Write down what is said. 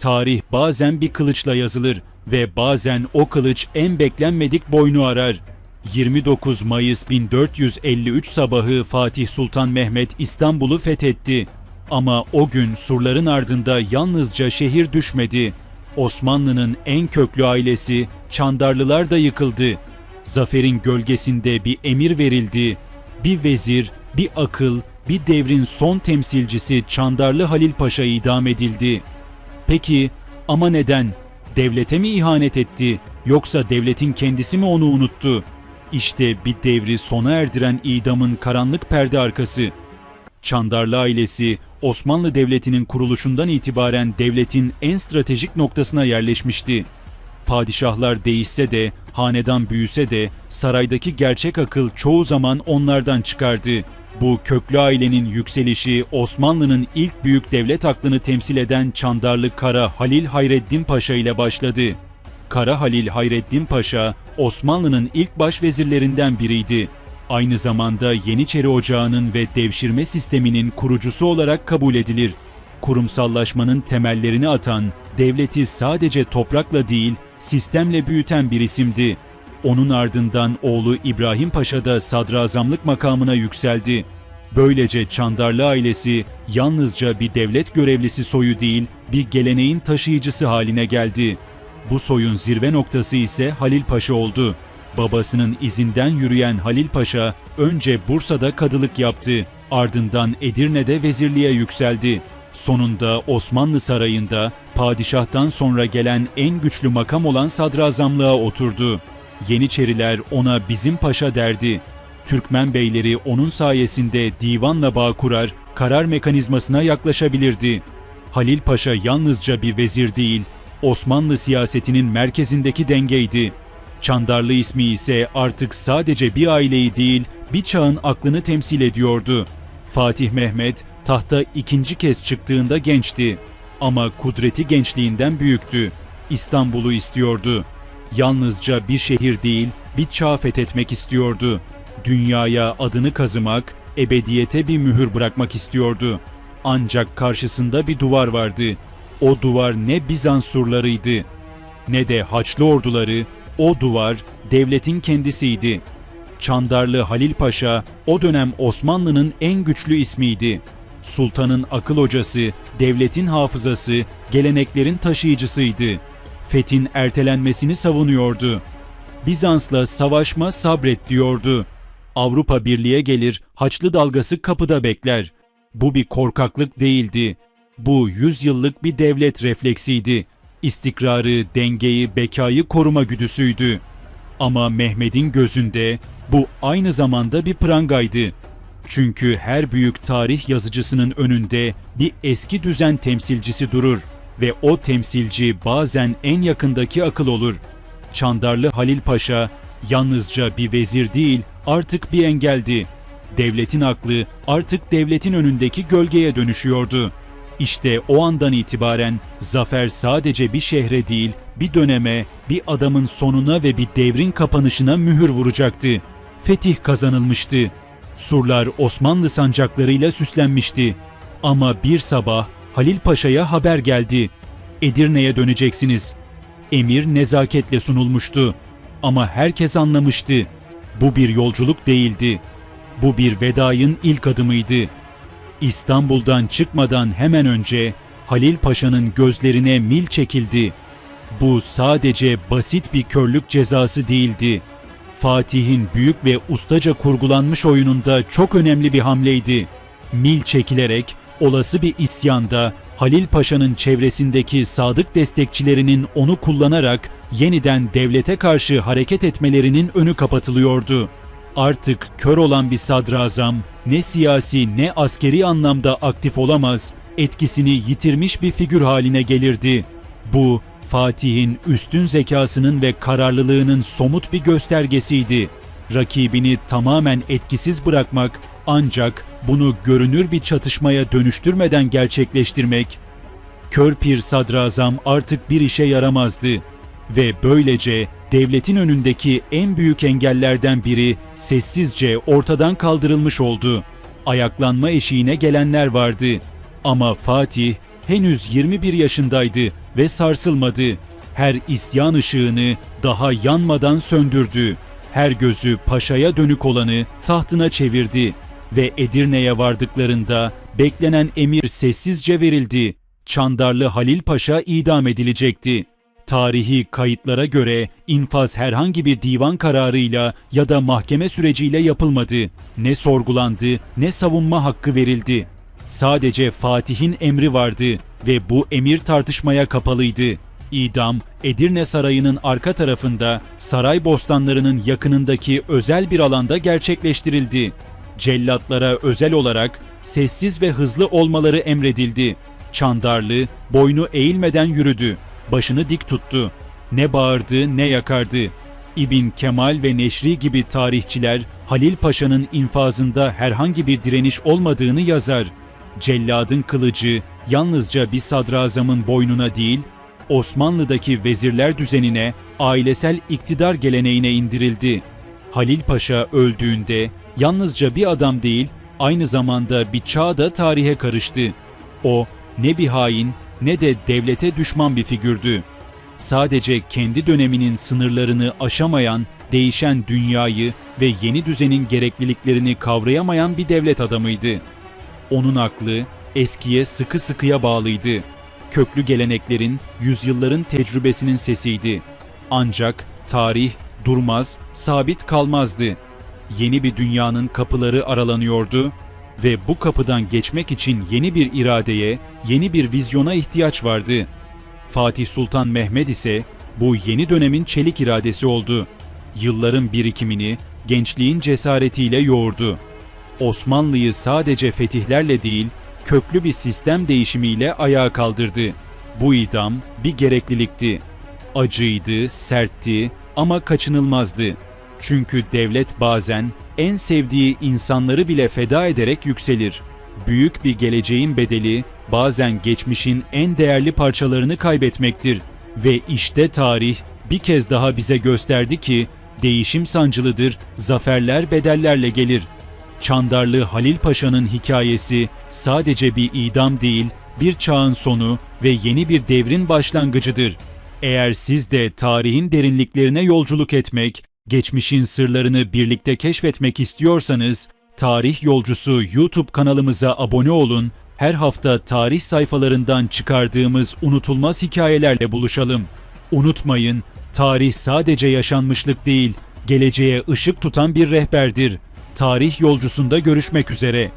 Tarih bazen bir kılıçla yazılır ve bazen o kılıç en beklenmedik boynu arar. 29 Mayıs 1453 sabahı Fatih Sultan Mehmet İstanbul'u fethetti. Ama o gün surların ardında yalnızca şehir düşmedi. Osmanlı'nın en köklü ailesi Çandarlılar da yıkıldı. Zaferin gölgesinde bir emir verildi. Bir vezir, bir akıl, bir devrin son temsilcisi Çandarlı Halil Paşa idam edildi. Peki ama neden? Devlete mi ihanet etti yoksa devletin kendisi mi onu unuttu? İşte bir devri sona erdiren idamın karanlık perde arkası. Çandarlı ailesi Osmanlı Devleti'nin kuruluşundan itibaren devletin en stratejik noktasına yerleşmişti. Padişahlar değişse de, hanedan büyüse de saraydaki gerçek akıl çoğu zaman onlardan çıkardı. Bu köklü ailenin yükselişi Osmanlı'nın ilk büyük devlet aklını temsil eden Çandarlı Kara Halil Hayreddin Paşa ile başladı. Kara Halil Hayreddin Paşa, Osmanlı'nın ilk başvezirlerinden biriydi. Aynı zamanda Yeniçeri Ocağı'nın ve devşirme sisteminin kurucusu olarak kabul edilir. Kurumsallaşmanın temellerini atan, devleti sadece toprakla değil, sistemle büyüten bir isimdi. Onun ardından oğlu İbrahim Paşa da sadrazamlık makamına yükseldi. Böylece Çandarlı ailesi yalnızca bir devlet görevlisi soyu değil, bir geleneğin taşıyıcısı haline geldi. Bu soyun zirve noktası ise Halil Paşa oldu. Babasının izinden yürüyen Halil Paşa önce Bursa'da kadılık yaptı, ardından Edirne'de vezirliğe yükseldi. Sonunda Osmanlı Sarayı'nda padişahtan sonra gelen en güçlü makam olan sadrazamlığa oturdu. Yeniçeriler ona bizim paşa derdi. Türkmen beyleri onun sayesinde divanla bağ kurar, karar mekanizmasına yaklaşabilirdi. Halil Paşa yalnızca bir vezir değil, Osmanlı siyasetinin merkezindeki dengeydi. Çandarlı ismi ise artık sadece bir aileyi değil, bir çağın aklını temsil ediyordu. Fatih Mehmet tahta ikinci kez çıktığında gençti. Ama kudreti gençliğinden büyüktü. İstanbul'u istiyordu. Yalnızca bir şehir değil, bir çağ fethetmek istiyordu. Dünyaya adını kazımak, ebediyete bir mühür bırakmak istiyordu. Ancak karşısında bir duvar vardı. O duvar ne Bizans surlarıydı, ne de Haçlı orduları, o duvar devletin kendisiydi. Çandarlı Halil Paşa o dönem Osmanlı'nın en güçlü ismiydi. Sultanın akıl hocası, devletin hafızası, geleneklerin taşıyıcısıydı. Fethin ertelenmesini savunuyordu. Bizans'la savaşma sabret diyordu. Avrupa Birliği'ye gelir, Haçlı dalgası kapıda bekler. Bu bir korkaklık değildi. Bu yüzyıllık bir devlet refleksiydi. İstikrarı, dengeyi, bekayı koruma güdüsüydü. Ama Mehmet'in gözünde bu aynı zamanda bir prangaydı. Çünkü her büyük tarih yazıcısının önünde bir eski düzen temsilcisi durur ve o temsilci bazen en yakındaki akıl olur. Çandarlı Halil Paşa yalnızca bir vezir değil artık bir engeldi. Devletin aklı artık devletin önündeki gölgeye dönüşüyordu. İşte o andan itibaren zafer sadece bir şehre değil, bir döneme, bir adamın sonuna ve bir devrin kapanışına mühür vuracaktı. Fetih kazanılmıştı. Surlar Osmanlı sancaklarıyla süslenmişti. Ama bir sabah Halil Paşa'ya haber geldi. Edirne'ye döneceksiniz. Emir nezaketle sunulmuştu. Ama herkes anlamıştı. Bu bir yolculuk değildi. Bu bir vedayın ilk adımıydı. İstanbul'dan çıkmadan hemen önce Halil Paşa'nın gözlerine mil çekildi. Bu sadece basit bir körlük cezası değildi. Fatih'in büyük ve ustaca kurgulanmış oyununda çok önemli bir hamleydi. Mil çekilerek olası bir isyanda Halil Paşa'nın çevresindeki sadık destekçilerinin onu kullanarak yeniden devlete karşı hareket etmelerinin önü kapatılıyordu. Artık kör olan bir sadrazam ne siyasi ne askeri anlamda aktif olamaz, etkisini yitirmiş bir figür haline gelirdi. Bu Fatih'in üstün zekasının ve kararlılığının somut bir göstergesiydi. Rakibini tamamen etkisiz bırakmak ancak bunu görünür bir çatışmaya dönüştürmeden gerçekleştirmek. Kör pir sadrazam artık bir işe yaramazdı ve böylece devletin önündeki en büyük engellerden biri sessizce ortadan kaldırılmış oldu. Ayaklanma eşiğine gelenler vardı. Ama Fatih henüz 21 yaşındaydı ve sarsılmadı. Her isyan ışığını daha yanmadan söndürdü. Her gözü paşaya dönük olanı tahtına çevirdi ve Edirne'ye vardıklarında beklenen emir sessizce verildi. Çandarlı Halil Paşa idam edilecekti. Tarihi kayıtlara göre infaz herhangi bir divan kararıyla ya da mahkeme süreciyle yapılmadı. Ne sorgulandı ne savunma hakkı verildi. Sadece Fatih'in emri vardı ve bu emir tartışmaya kapalıydı. İdam, Edirne Sarayı'nın arka tarafında, saray bostanlarının yakınındaki özel bir alanda gerçekleştirildi. Cellatlara özel olarak sessiz ve hızlı olmaları emredildi. Çandarlı boynu eğilmeden yürüdü. Başını dik tuttu. Ne bağırdı ne yakardı. İbn Kemal ve Neşri gibi tarihçiler Halil Paşa'nın infazında herhangi bir direniş olmadığını yazar. Celladın kılıcı yalnızca bir sadrazamın boynuna değil, Osmanlı'daki vezirler düzenine, ailesel iktidar geleneğine indirildi. Halil Paşa öldüğünde yalnızca bir adam değil, aynı zamanda bir çağ da tarihe karıştı. O ne bir hain ne de devlete düşman bir figürdü. Sadece kendi döneminin sınırlarını aşamayan, değişen dünyayı ve yeni düzenin gerekliliklerini kavrayamayan bir devlet adamıydı. Onun aklı eskiye sıkı sıkıya bağlıydı. Köklü geleneklerin, yüzyılların tecrübesinin sesiydi. Ancak tarih durmaz, sabit kalmazdı. Yeni bir dünyanın kapıları aralanıyordu ve bu kapıdan geçmek için yeni bir iradeye, yeni bir vizyona ihtiyaç vardı. Fatih Sultan Mehmet ise bu yeni dönemin çelik iradesi oldu. Yılların birikimini gençliğin cesaretiyle yoğurdu. Osmanlı'yı sadece fetihlerle değil, köklü bir sistem değişimiyle ayağa kaldırdı. Bu idam bir gereklilikti. Acıydı, sertti ama kaçınılmazdı. Çünkü devlet bazen en sevdiği insanları bile feda ederek yükselir. Büyük bir geleceğin bedeli bazen geçmişin en değerli parçalarını kaybetmektir. Ve işte tarih bir kez daha bize gösterdi ki değişim sancılıdır, zaferler bedellerle gelir. Çandarlı Halil Paşa'nın hikayesi sadece bir idam değil, bir çağın sonu ve yeni bir devrin başlangıcıdır. Eğer siz de tarihin derinliklerine yolculuk etmek, geçmişin sırlarını birlikte keşfetmek istiyorsanız, Tarih Yolcusu YouTube kanalımıza abone olun, her hafta tarih sayfalarından çıkardığımız unutulmaz hikayelerle buluşalım. Unutmayın, tarih sadece yaşanmışlık değil, geleceğe ışık tutan bir rehberdir. Tarih yolcusunda görüşmek üzere.